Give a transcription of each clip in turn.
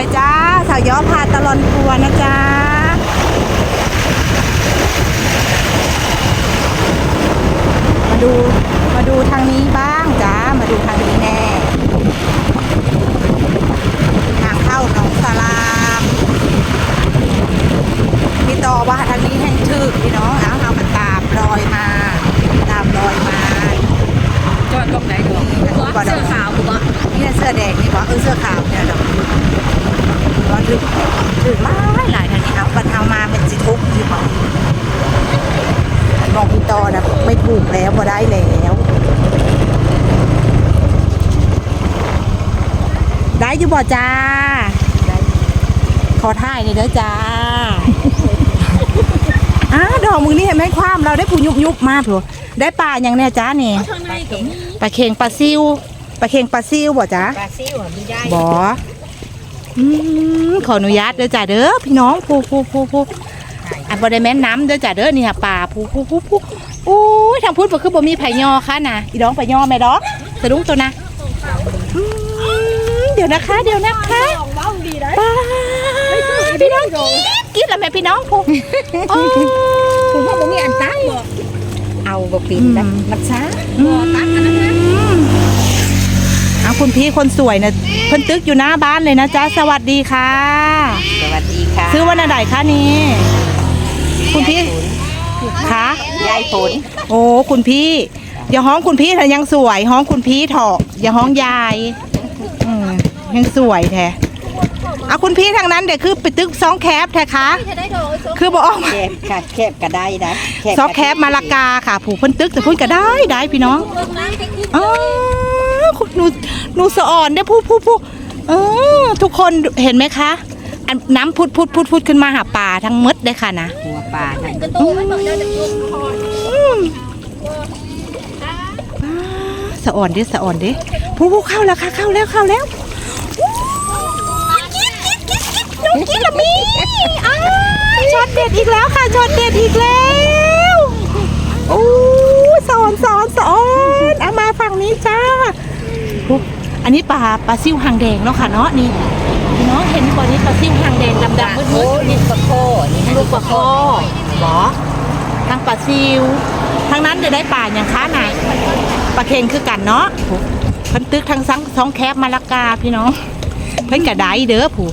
ไปจ้าสาวย้อพาตลอนทัวร์นะจ๊ะมาดูมาดูทางนี้บ้างจ้ามาดูทางนี้แน่ทางเข้าหนองสลามพี่ต่อว่าทางนี้แห่งถึกพี่น้องเอาเอามาตามรอยมา ตามรอยมาจอดตรงไหนดูวะเสื้อขาวกูวะนี่เสื้อแดงนี่บอกเออเสื้อขาวเนี่ยเนาะ ว่าถึงถึงหลายหลายทางนี้เอาบันเอามาเป็นสิทุกที่บอกมองพี่ต่อนะไม่ถูกแล้วพอได้แล้วได้อยู่บ่จ้า ขอท่ายเลยเด้อจ้าอ้าดอกมือนี่เห็นไหมความเราได้ผู้ยุบยุบมาผัวได้ปลาอย่างเนี้ยจ้าเนี่ข้างในก็มีปลาเค็งปลาซิวปลาเค็งปลาซิวบ่จ้าปลาซิวมีได้บ่ ขออนุญาตเด้อจ้าเด้อพี่น้องผู้ผู้ผู้ผู้อันบ่ได้แม่นน้ำเด้อจ้าเด้อนี่ค่ะป่าผู้ผู้ผู้ผู้โอ้ยทางพุทธบ่คือบ่มีไผยอค่ะนะอีดองไผยอแม่ดอกสะดุ้งตัวนะอืมเดี๋ยวนะคะ เดี๋ยวนะคะลองเบ้าดีนะป้าพี่น้องกรี๊ดกรี๊ดแล้วแม่พี่น้องผู้โอ้ผมว่าผมมีอันตั้งบ่เอาบ่ปินนะมันช้าบ่ตัดอันนั้นนะเอา คุณพี่คนสวยนะเพิ่นตึกอยู่หน้าบ้านเลยนะจ๊ะสวัสดีค่ะ สวัสดีค่ะซื้อวันไหนคะนี่คุณพี่คะยายฝนโอ้คุณพี่ อย่าห้องคุณพี่แต่ยังสวยห้องคุณพี่เถอะอย่าห้องยายอืมยังสวยแท้เอาคุณพี่ทางนั้นเดี๋ยวคือไปตึกซองแคบแท้คะคือบอกออกมาแคบค่ะแคบก็ได้นะซองแคบมาละกาค่ะ ผูกเพิ่นตึกแต่เพิ่นก็ได้ได้พี่น้องอ๋อคุณ หนูหนูสะอ่อนได้พูดพูดพูดเออทุกคนเห็นไหมคะอันน้ำพุดพุดพุดพุดขึ้นมาหาป่าทั้งหมดเลยค่ะนะหัวปลานั่นสะอ่อนดิสะอ่อนดิผู้ผู้เข้าแล้วค่ะเข้าแล้วเข้าแล้วน้องกิ๊ดละมีอ้ายช็อตเด็ดอีกแล้วค่ะช็อตเด็ดอีกแล้วโอ้สอนสอนสอนเอามาฝั่งนี้จ้า โอ้อันนี้ปลาปลาซิ่วหางแดงเนาะค่ะเนาะนี่พี่น้องเห็นบ่อนี้ปลาซิ่วหางแดงดำดำมืดมืดๆนี่ปลาโคนี่ลูกปลาคอหรอทางปลาซิวทางนั้นจะได้ป่าอย่างค้าน่ะปลาเค็งคือกันเนาะเพิ่นตึกทางซังสองแคบมาละกาพี่น้องเพิ่นกระไดเด้อผู้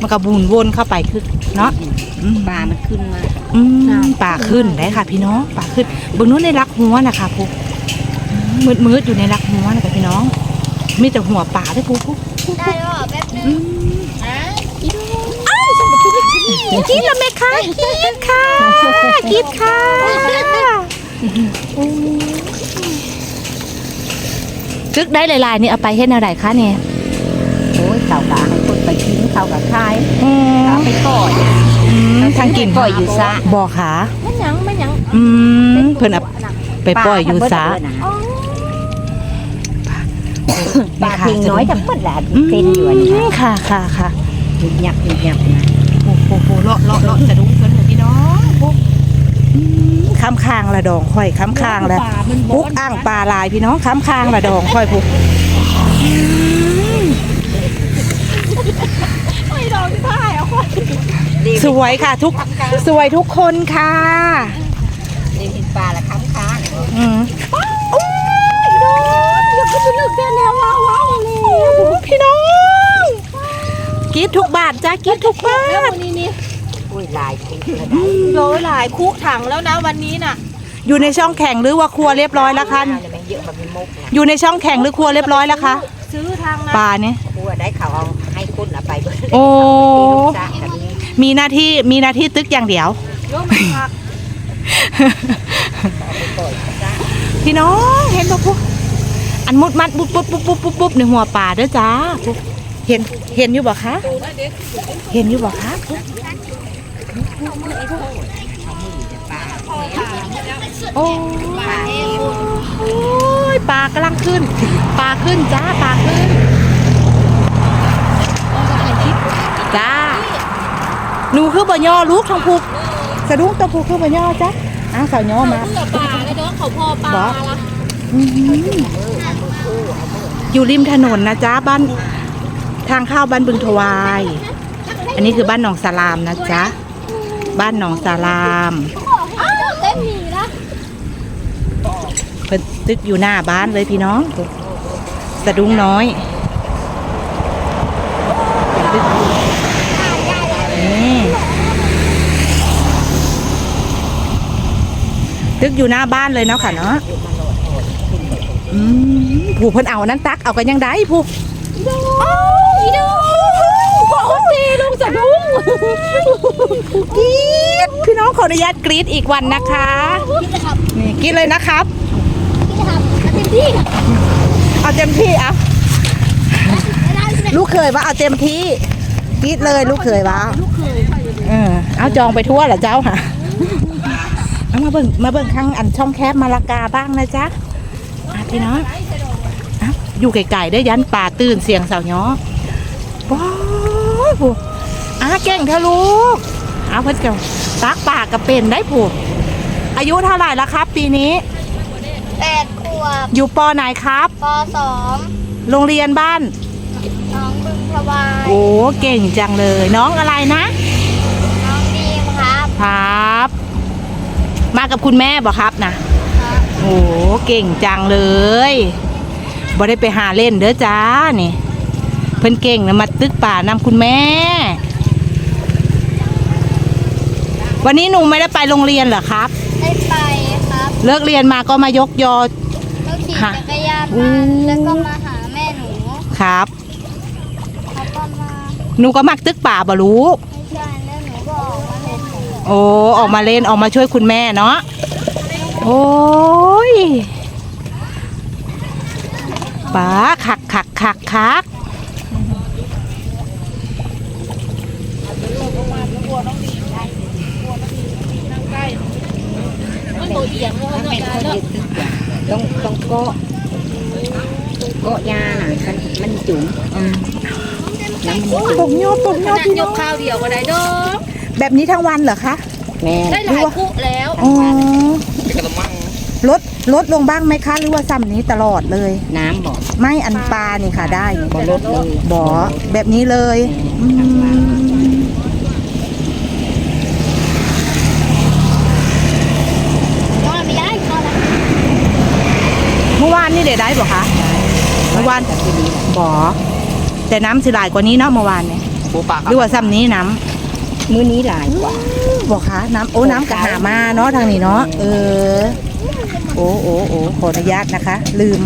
มันก็บุนวนเข้าไปคือเนาะอืมปลามันขึ้นมาอืมป่าขึ้นได้ค่ะ พี่น้องป่าขึ้นเบนนู้นในรักหัวนะคะผู้ มืดมืดๆอยู่ในรักหัวนะคะพี่น้อง มีแต่หัวป่าได้อผู้ผู้ผู้ผู้อืมอ้าวกินแล้วไหมคะกินค่ะกินค่ะจึกได้หลายๆนี่เอาไปเฮ็ดแนวใดคะเนี่ยโอ้ยเขากะให้คนไปกินเขากะคายอืมเขาไปก่อยอืมทางกินปล่อยอยู่ซะบ่ค่ะไม่ยังไม่ยังอืมเพิ่นเอาไปปล่อยอยู่ซะ ปลาทิ้งน้อยจะเปิดแหละอืมเป็นอยู่อันนี้นะค่ะค่ะค่ะหยุดหยับหยุดหยับนะโอ้โหโหเลาะเลาะเลาะจะดุ้งเพิ่นเถอะพี่น้องปุ๊บอืมค้ำคางละดองค่อยค้ำคางละปุ๊กอ่างปลาลายพี่น้องค้ำคางละดองค่อยปุ๊กสวยค่ะทุกสวยทุกคนค่ะเรียนปลาละค้ำค้างอืมโอ้ยน้อง อยากขึ้นไปลึกแค่แนวว้าวว้าวเลยพี่น้องกรีดทุกบาทจ้ากิดทุกบาทนี่นี่โอุ้ยลายคุกเลยโลหลายคุกถังแล้วนะวันนี้น่ะอยู่ในช่องแข่งหรือว่าครัวเรียบร้อยแล้วคะนะมันเยอะแบบมีมุกนะอยู่ในช่องแข่งหรือครัวเรียบร้อยแล้วคะซื้อทางนะปลาเนี่ยกลัวได้เขาเอาให้คุณเอาไปเบิดโอ้ลูกสะกับนี้มีหน้าที่มีหน้าที่ตึกอย่างเดียว โยมมันผักพี่น้องเห็นปะปุ๊ อันมุดมัดปุ๊บปุ๊บปุ๊บปุ๊บปุ๊บปุ๊บในหัวป่าเด้อจ้าปุ๊บเห็นเห็นอยู่บ่คะเห็นอยู่บ่คะปุ๊บโอ้โอ้ยปลากำลังขึ้นปลาขึ้นจ้าปลาขึ้นจ้าหนูคือบ่ย่อลูกทางผูกสะดุ้งตัวผูกคือบ่ย่อจ้าอ้าวสาวย่อมาเพื่อปลาแล้วเนาะเขาพอปลาบอสละ อยู่ริมถนนนะจ๊ะบ้านทางเข้าบ้านบึงทวาย อันนี้คือบ้านหนองสาลามนะจ๊ะ บ้านหนองสาลามเต็มหนีละเพิ่นตึกอยู่หน้าบ้านเลยพี่น้อง สะดุ้งน้อยตึกตึกอยู่หน้าบ้านเลยเนาะค่ะเนาะ อืมผู้เพิ่นเอานั้นตักเอากันยังได้ผู้อีดูบอกว่าตีลุงจะดุ้งกรีดพี่น้องขออนุญาตกรีดอีกวันนะคะคิดจะทำนี่กรีดเลยนะครับคิดจะทำเต็มที่ค่ะเอาเต็มที่เอาไม่ได้ใช่ไหมลูกเคยว่าเอาเต็มที่กรีดเลยลูกเคยว่าลูกเคยเออเอาจองไปทั่วเหรอเจ้าค่ะเอามาเบิ่งมาเบิ่งข้างอันช่องแคบมาลากาบ้างนะจ๊ะอะ พี่น้องเอาอยู่ไกลๆได้อยันป่าตื่นเสียงสาวย้อว้าวผู้อาเก่งเท่าลูกเอาเพิ่นเก่าตักป่ากระเป็นได้ผู้อายุเท่าไหร่แล้วครับ ปีนี้แปดขวบอยู่ปอไหนครับปสองโรงเรียนบ้านน้องบึงทวายโอ้เก่งจังเลย น้องอะไรนะ น้องดีมครับ ครับ มากับคุณแม่บอกครับนะครับ โอ้เก่งจังเลยบ่ได้ไปหาเล่นเด้อจ้านี่เพิ่นเก่งนะมาตึกป่านำคุณแม่ วันนี้หนูไม่ได้ไปโรงเรียนเหรอครับ ได้ไปครับเลิกเรียนมาก็มายกยอ ก็ขี่ค่ะจักรยานอืมามแล้วก็มาหาแม่หนูครับ แล้วก็มาหนูก็มักตึกป่าบ่รู้ไม่ใช่แล้วหนูก็ออกมาเล่นหนูโอ้ออกมาเล่นออกมาช่วยคุณแม่เนาะ โอ้ยป๋าคักคักคักคักมันโตเอียงเลยเป็นเนาะคนยึดตึกอย่างต้องต้องเกาะเกาะยาน่ะมันมันจุ๋มอืมน้ำมันปกโยปกโยขนาดพี่ยน้อกงข้าวเดียวก็ได้เด้อแบบนี้ทั้งวันเหรอคะแม่ได้หลายคู่แล้วอ๋อ ลดลดลงบ้างไหมคะ หรือว่าซ้ำนี้ตลอดเลย น้ำบอกไม่อันปลานี่ค่ะ ได้นี่บ่ลดเลยบอแบบนี้เลยอืมนอนไม่ได้ข้าวละเมื่อวานนี่เด็ดได้บ่คะเมื่อวานแต่ทีนี้บอแต่น้ำสิหลายกว่านี้เนาะเมื่อวานเนี่ยปูปลาคหรับรือว่าซ้ำนี้น้มื้อนี้หลายกว่าำบอกคะน้ำโอ้น้ำกะหามาเนาะทางนี้เนาะเออ โอ้โอ้โอ้ขออนุญาตนะคะ ลืม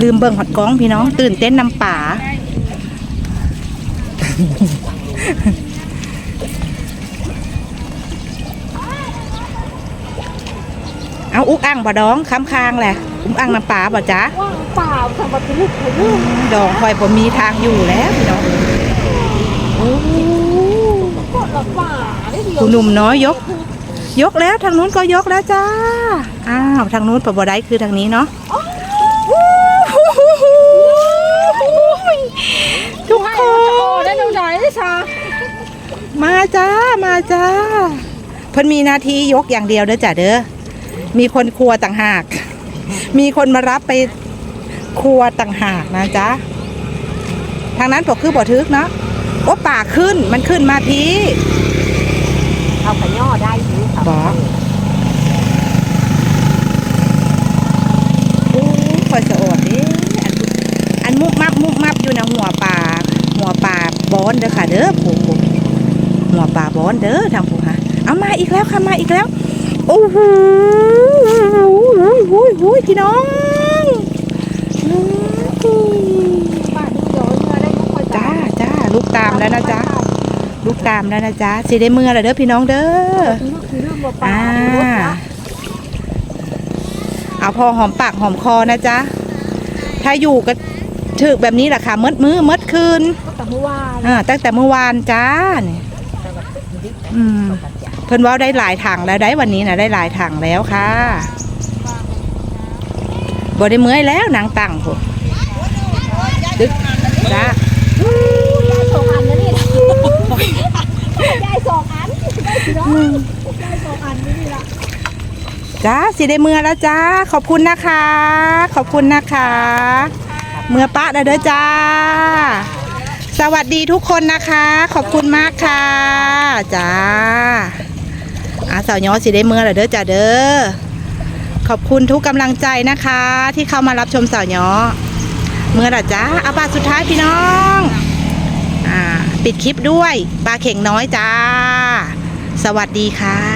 ลืมเบิ่งหอดกล้องพี่น้อง ตื่นเต้นนำป่า เอาอุกอ่างบ่ดองค้ำคางแหละอุกอ่างน้ำป่าบ่จ๊ะว่างเปล่าทำมาเป็นลูกของลูกดองคอยผมมีทางอยู่แล้วพี่น้องโอ้หลับป่าได้เดียวคุณหนุ่มน้อยยก ยกแล้วทางนู้นก็ยกแล้วจ้า อ้าวทางนู้นปะบ่ได้คือทางนี้เนาะทุกคนได้ดูหนได้ามาจ้ามาจ้าเพิ่นมีหนาทียกอย่างเดียวเด้อจ้ะเด้อมีคนครัวต่างหาก มีคนมารับไปครัวต่างหากนะจ๊ะทางนั้นบอกคือบ่ทึกเนาะโอ้ป่าขึ้นมันขึ้นมาทีเอาขย่อได้อยู่ค่ะ บอโอ้คอยสะอดเด้อันอันมุบมับมุบมับอยู่ในะหัวป่าหัวป่าบอนเด้อค่ะ เด้อผู้ผู้หัวป่าบอนเด้อทางผู้ค่ะเอามาอีกแล้วค่ะมาอีกแล้วโอ้โหโอ้โหพี่น้องอืมป่าเดียวมาได้ก็คอยจ้าจ้าลูกตามแล้วนะจ๊ะลู กตามแล้วนะจ๊ะสิได้เมื่อแล้วเด้อพี่น้องเด้อคือเรื่องบ่ป่าอ่าเอาพอหอมปากหอมคอนะจ๊ะถ้าอยู่ก็ถึกแบบนี้แหละค่ะมดมือมดคืนก็แต่เมื่อวานอ่าตั้งแต่เมื่อวานจ้าเนี่ยอืมเพิ่นว่าได้หลายถังแล้วได้วันนี้นะได้หลายถังแล้วค่ะบ่ได้เมื่อยแล้วนางตั้งผมตึกจ้า สองอันแล้วนี่ ได้สองอันได้สองอันได้สองอันนี่ละจ้าสิได้เมื่อแล้วจ้า ขอบคุณนะคะ ขอบคุณนะคะ เมื่อปะเด้อจ้า สวัสดีทุกคนนะคะ ขอบคุณมากค่ะจ้าอาสาวย้อสิได้เมื่อเหรอเด้อจ้าเด้อขอบคุณทุกกำลังใจนะคะ ที่เข้ามารับชมสาวย้อเมื่อเหรอจ้าเอาบาสุดท้ายพี่น้อง ปิดคลิปด้วยปลาเข่งน้อยจ้า สวัสดีค่ะ